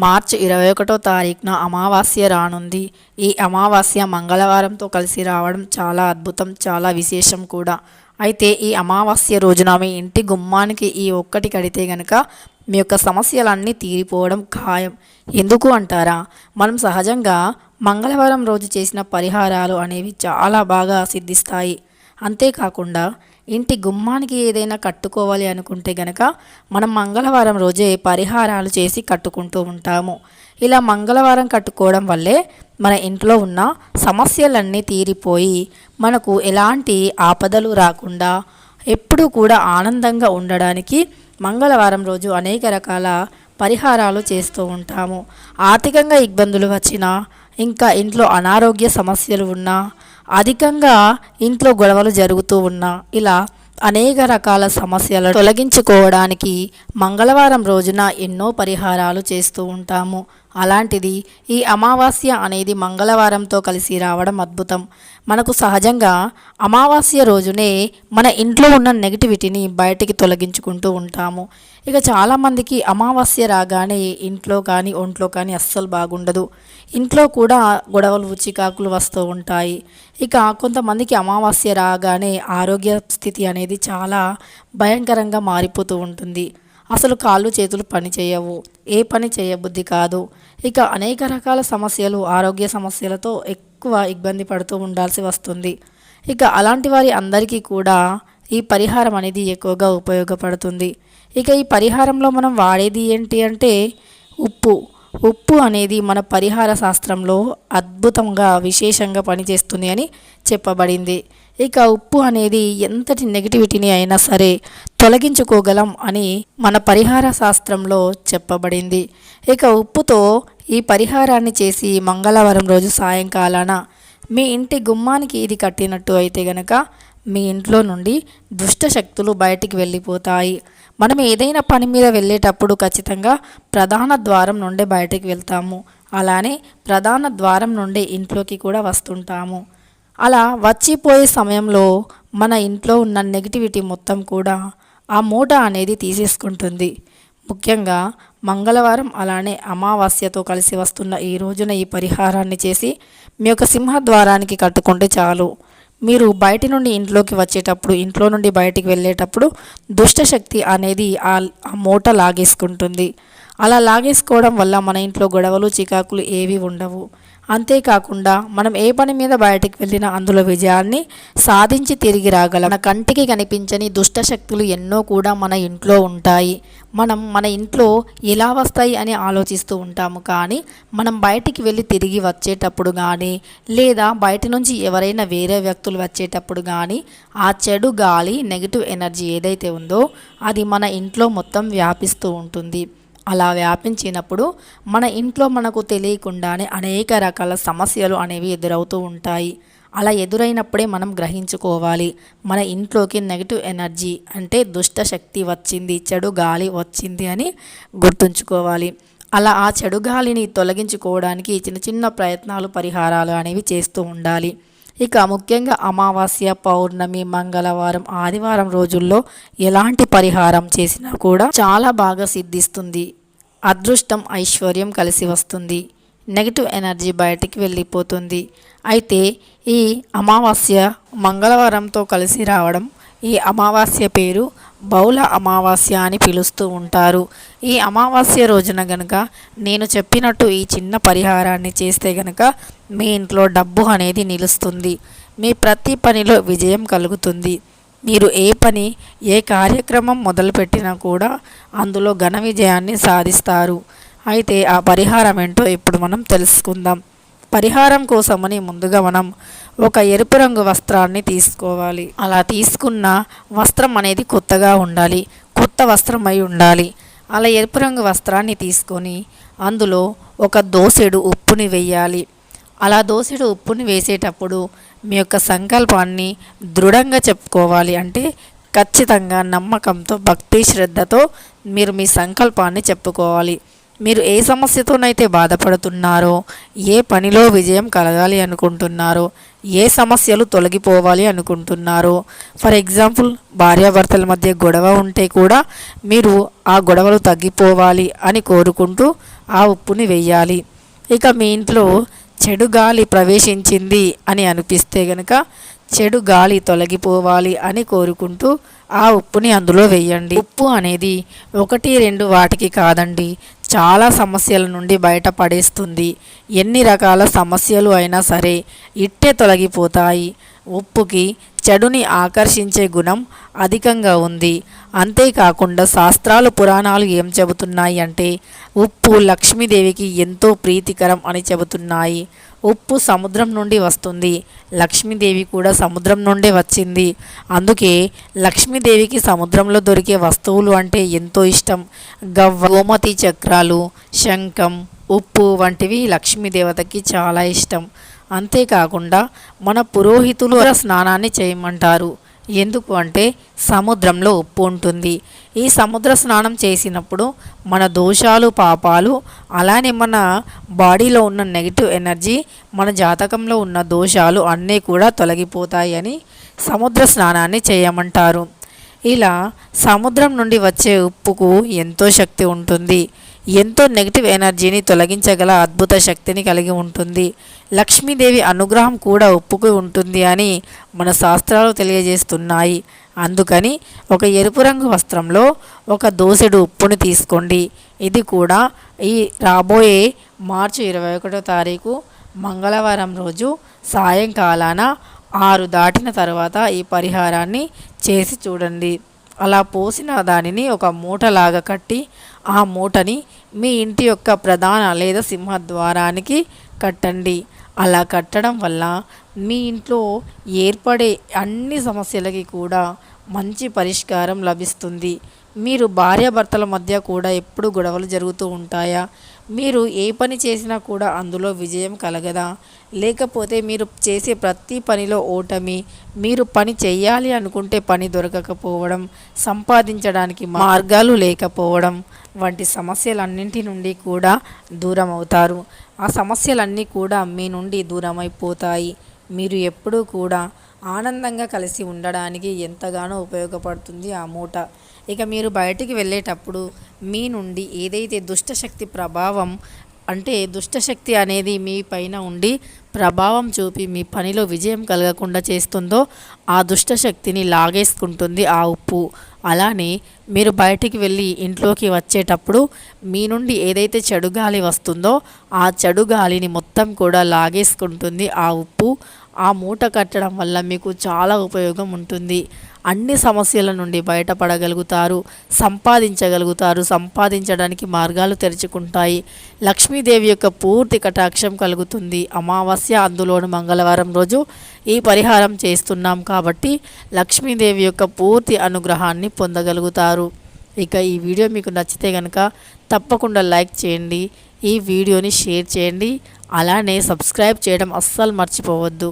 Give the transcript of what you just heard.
మార్చి ఇరవై ఒకటో తారీఖున అమావాస్య రానుంది. ఈ అమావాస్య మంగళవారంతో కలిసి రావడం చాలా అద్భుతం చాలా విశేషం కూడా. అయితే ఈ అమావాస్య రోజున మీ ఇంటి గుమ్మానికి ఈ ఒక్కటి కడితే గనక మీ యొక్క సమస్యలన్నీ తీరిపోవడం ఖాయం. ఎందుకు అంటారా? మనం సహజంగా మంగళవారం రోజు చేసిన పరిహారాలు అనేవి చాలా బాగా సిద్ధిస్తాయి. అంతేకాకుండా ఇంటి గుమ్మానికి ఏదైనా కట్టుకోవాలి అనుకుంటే గనక మనం మంగళవారం రోజే పరిహారాలు చేసి కట్టుకుంటూ ఉంటాము. ఇలా మంగళవారం కట్టుకోవడం వల్లే మన ఇంట్లో ఉన్న సమస్యలన్నీ తీరిపోయి మనకు ఎలాంటి ఆపదలు రాకుండా ఎప్పుడూ కూడా ఆనందంగా ఉండడానికి మంగళవారం రోజు అనేక రకాల పరిహారాలు చేస్తూ ఉంటాము. ఆర్థికంగా ఇబ్బందులు వచ్చినా ఇంకా ఇంట్లో అనారోగ్య సమస్యలు ఉన్నా అధికంగా ఇంట్లో గొడవలు జరుగుతూ ఉన్నా ఇలా అనేక రకాల సమస్యలను తొలగించుకోవడానికి మంగళవారం రోజున ఎన్నో పరిహారాలు చేస్తూ ఉంటాము. అలాంటిది ఈ అమావాస్య అనేది మంగళవారంతో కలిసి రావడం అద్భుతం. మనకు సహజంగా అమావాస్య రోజునే మన ఇంట్లో ఉన్న నెగిటివిటీని బయటికి తొలగించుకుంటూ ఉంటాము. ఇక చాలామందికి అమావాస్య రాగానే ఇంట్లో కానీ ఒంట్లో కానీ అస్సలు బాగుండదు. ఇంట్లో కూడా గొడవలు చికాకులు వస్తూ ఉంటాయి. ఇక కొంతమందికి అమావాస్య రాగానే ఆరోగ్య స్థితి అనేది చాలా భయంకరంగా మారిపోతూ ఉంటుంది. అసలు కాళ్ళు చేతులు పని చేయవు. ఏ పని చేయబుద్ధి కాదు. ఇక అనేక రకాల సమస్యలు ఆరోగ్య సమస్యలతో ఎక్కువ ఇబ్బంది పడుతూ ఉండాల్సి వస్తుంది. ఇక అలాంటి వారి అందరికీ కూడా ఈ పరిహారం అనేది ఎక్కువగా ఉపయోగపడుతుంది. ఇక ఈ పరిహారంలో మనం వాడేది ఏంటి అంటే ఉప్పు. ఉప్పు అనేది మన పరిహార శాస్త్రంలో అద్భుతంగా విశేషంగా పనిచేస్తుంది అని చెప్పబడింది. ఇక ఉప్పు అనేది ఎంతటి నెగిటివిటీని అయినా సరే తొలగించుకోగలం అని మన పరిహార శాస్త్రంలో చెప్పబడింది. ఇక ఉప్పుతో ఈ పరిహారాన్ని చేసి మంగళవారం రోజు సాయంకాలాన మీ ఇంటి గుమ్మానికి ఇది కట్టినట్టు అయితే గనక మీ ఇంట్లో నుండి దుష్ట శక్తులు బయటికి వెళ్ళిపోతాయి. మనం ఏదైనా పని మీద వెళ్ళేటప్పుడు ఖచ్చితంగా ప్రధాన ద్వారం నుండే బయటికి వెళ్తాము. అలానే ప్రధాన ద్వారం నుండే ఇంట్లోకి కూడా వస్తుంటాము. అలా వచ్చిపోయే సమయంలో మన ఇంట్లో ఉన్న నెగిటివిటీ మొత్తం కూడా ఆ మూట అనేది తీసేసుకుంటుంది. ముఖ్యంగా మంగళవారం అలానే అమావాస్యతో కలిసి వస్తున్న ఈ రోజున ఈ పరిహారాన్ని చేసి మీ యొక్క సింహద్వారానికి కట్టుకుంటే చాలు. మీరు బయటి నుండి ఇంట్లోకి వచ్చేటప్పుడు ఇంట్లో నుండి బయటికి వెళ్ళేటప్పుడు దుష్టశక్తి అనేది ఆ మూట లాగేసుకుంటుంది. అలా లాగేసుకోవడం వల్ల మన ఇంట్లో గొడవలు చికాకులు ఏవి ఉండవు. అంతేకాకుండా మనం ఏ పని మీద బయటికి వెళ్ళినా అందులో విజయాన్ని సాధించి తిరిగి రాగలం. మన కంటికి కనిపించని దుష్ట శక్తులు ఎన్నో కూడా మన ఇంట్లో ఉంటాయి. మనం మన ఇంట్లో ఎలా వస్తాయి అని ఆలోచిస్తూ ఉంటాము. కానీ మనం బయటికి వెళ్ళి తిరిగి వచ్చేటప్పుడు కానీ లేదా బయట నుంచి ఎవరైనా వేరే వ్యక్తులు వచ్చేటప్పుడు కానీ ఆ చెడు గాలి నెగిటివ్ ఎనర్జీ ఏదైతే ఉందో అది మన ఇంట్లో మొత్తం వ్యాపిస్తూ ఉంటుంది. అలా వ్యాపించినప్పుడు మన ఇంట్లో మనకు తెలియకుండానే అనేక రకాల సమస్యలు అనేవి ఎదురవుతూ ఉంటాయి. అలా ఎదురైనప్పుడే మనం గ్రహించుకోవాలి. మన ఇంట్లోకి నెగిటివ్ ఎనర్జీ అంటే దుష్ట శక్తి వచ్చింది చెడు గాలి వచ్చింది అని గుర్తుంచుకోవాలి. అలా ఆ చెడు గాలిని తొలగించుకోవడానికి చిన్న చిన్న ప్రయత్నాలు పరిహారాలు అనేవి చేస్తూ ఉండాలి. ఇక ముఖ్యంగా అమావాస్య పౌర్ణమి మంగళవారం ఆదివారం రోజుల్లో ఎలాంటి పరిహారం చేసినా కూడా చాలా బాగా సిద్ధిస్తుంది. అదృష్టం ఐశ్వర్యం కలిసి వస్తుంది. నెగిటివ్ ఎనర్జీ బయటికి వెళ్ళిపోతుంది. అయితే ఈ అమావాస్య మంగళవారంతో కలిసి రావడం ఈ అమావాస్య పేరు బౌల అమావాస్య అని పిలుస్తూ ఉంటారు. ఈ అమావాస్య రోజున గనక నేను చెప్పినట్టు ఈ చిన్న పరిహారాన్ని చేస్తే గనక మీ ఇంట్లో డబ్బు అనేది నిలుస్తుంది. మీ ప్రతి పనిలో విజయం కలుగుతుంది. మీరు ఏ పని ఏ కార్యక్రమం మొదలుపెట్టినా కూడా అందులో ఘన విజయాన్ని సాధిస్తారు. అయితే ఆ పరిహారం ఏంటో ఇప్పుడు మనం తెలుసుకుందాం. పరిహారం కోసమని ముందుగా మనం ఒక ఎరుపు రంగు వస్త్రాన్ని తీసుకోవాలి. అలా తీసుకున్న వస్త్రం అనేది కొత్తగా ఉండాలి. కొత్త వస్త్రం అయి ఉండాలి. అలా ఎరుపు రంగు వస్త్రాన్ని తీసుకొని అందులో ఒక దోసెడు ఉప్పుని వెయ్యాలి అలా దోసెడు ఉప్పుని వేసేటప్పుడు మీ యొక్క సంకల్పాన్ని దృఢంగా చెప్పుకోవాలి. అంటే ఖచ్చితంగా నమ్మకంతో భక్తి శ్రద్ధతో మీరు మీ సంకల్పాన్ని చెప్పుకోవాలి. మీరు ఏ సమస్యతోనైతే బాధపడుతున్నారో ఏ పనిలో విజయం కలగాలి అనుకుంటున్నారో ఏ సమస్యలు తొలగిపోవాలి అనుకుంటున్నారో ఫర్ ఎగ్జాంపుల్ భార్యాభర్తల మధ్య గొడవ ఉంటే కూడా మీరు ఆ గొడవలు తగ్గిపోవాలి అని కోరుకుంటూ ఆ ఉప్పుని వెయ్యాలి. ఇక మీ ఇంట్లో చెడు గాలి ప్రవేశించింది అని అనిపిస్తే గనక చెడు గాలి తొలగిపోవాలి అని కోరుకుంటూ ఆ ఉప్పుని అందులో వేయండి ఉప్పు అనేది ఒకటి రెండు వాటికి కాదండి. చాలా సమస్యల నుండి బయటపడేస్తుంది. ఎన్ని రకాల సమస్యలు అయినా సరే ఇట్టే తొలగిపోతాయి. ఉప్పుకి చెడుని ఆకర్షించే గుణం అధికంగా ఉంది. అంతేకాకుండా శాస్త్రాలు పురాణాలు ఏం చెబుతున్నాయి అంటే ఉప్పు లక్ష్మీదేవికి ఎంతో ప్రీతికరం అని చెబుతున్నాయి. ఉప్పు సముద్రం నుండి వస్తుంది. లక్ష్మీదేవి కూడా సముద్రం నుండే వచ్చింది. అందుకే లక్ష్మీదేవికి సముద్రంలో దొరికే వస్తువులు అంటే ఎంతో ఇష్టం. గవ్వ గోమతి చక్రాలు శంఖం ఉప్పు వంటివి లక్ష్మీదేవతకి చాలా ఇష్టం. అంతేకాకుండా మన పురోహితులు స్నానాన్ని చేయమంటారు. ఎందుకు అంటే సముద్రంలో ఉప్పు ఉంటుంది. ఈ సముద్ర స్నానం చేసినప్పుడు మన దోషాలు పాపాలు అలానే మన బాడీలో ఉన్న నెగిటివ్ ఎనర్జీ మన జాతకంలో ఉన్న దోషాలు అన్నీ కూడా తొలగిపోతాయి అని సముద్ర స్నానాన్ని చేయమంటారు. ఇలా సముద్రం నుండి వచ్చే ఉప్పుకు ఎంతో శక్తి ఉంటుంది. ఎంతో నెగిటివ్ ఎనర్జీని తొలగించగల అద్భుత శక్తిని కలిగి ఉంటుంది. లక్ష్మీదేవి అనుగ్రహం కూడా ఒప్పుకు ఉంటుంది అని మన శాస్త్రాలు తెలియజేస్తున్నాయి. అందుకని ఒక ఎరుపు రంగు వస్త్రంలో ఒక దోసెడు ఉప్పుని తీసుకోండి. ఇది కూడా ఈ రాబోయే మార్చి ఇరవై ఒకటో తారీఖు మంగళవారం రోజు సాయంకాలాన ఆరు దాటిన తర్వాత ఈ పరిహారాన్ని చేసి చూడండి. అలా పోసిన దానిని ఒక మూటలాగా కట్టి ఆ మూటని మీ ఇంటి యొక్క ప్రధాన లేదా సింహద్వారానికి కట్టండి. అలా కట్టడం వల్ల మీ ఇంట్లో ఏర్పడే అన్ని సమస్యలకి కూడా మంచి పరిష్కారం లభిస్తుంది. మీరు భార్యాభర్తల మధ్య కూడా ఎప్పుడు గొడవలు జరుగుతూ ఉంటాయా? మీరు ఏ పని చేసినా కూడా అందులో విజయం కలగదా? లేకపోతే మీరు చేసే ప్రతి పనిలో ఓటమి మీరు పని చేయాలి అనుకుంటే పని దొరకకపోవడం సంపాదించడానికి మార్గాలు లేకపోవడం వంటి సమస్యలన్నింటి నుండి కూడా దూరం అవుతారు ఆ సమస్యలన్నీ కూడా మీ నుండి దూరమైపోతాయి. మీరు ఎప్పుడూ కూడా ఆనందంగా కలిసి ఉండడానికి ఎంతగానో ఉపయోగపడుతుంది ఆ మూట. ఇక మీరు బయటికి వెళ్ళేటప్పుడు మీ నుండి ఏదైతే దుష్టశక్తి ప్రభావం అంటే దుష్టశక్తి అనేది మీ పైన ఉండి ప్రభావం చూపి మీ పనిలో విజయం కలగకుండా చేస్తుందో ఆ దుష్టశక్తిని లాగేసుకుంటుంది ఆ ఉప్పు. అలానే మీరు బయటికి వెళ్ళి ఇంట్లోకి వచ్చేటప్పుడు మీ నుండి ఏదైతే చెడు గాలి వస్తుందో ఆ చెడు గాలిని మొత్తం కూడా లాగేసుకుంటుంది ఆ ఉప్పు. ఆ మూట కట్టడం వల్ల మీకు చాలా ఉపయోగం ఉంటుంది. అన్ని సమస్యల నుండి బయటపడగలుగుతారు సంపాదించగలుగుతారు సంపాదించడానికి మార్గాలు తెరుచుకుంటాయి. లక్ష్మీదేవి యొక్క పూర్తి కటాక్షం కలుగుతుంది. అమావాస్య అందులోని మంగళవారం రోజు ఈ పరిహారం చేస్తున్నాం కాబట్టి లక్ష్మీదేవి యొక్క పూర్తి అనుగ్రహాన్ని పొందగలుగుతారు. ఇక ఈ వీడియో మీకు నచ్చితే కనుక తప్పకుండా లైక్ చేయండి ఈ వీడియోని షేర్ చేయండి అలానే సబ్స్క్రైబ్ చేయడం అస్సలు మర్చిపోవద్దు.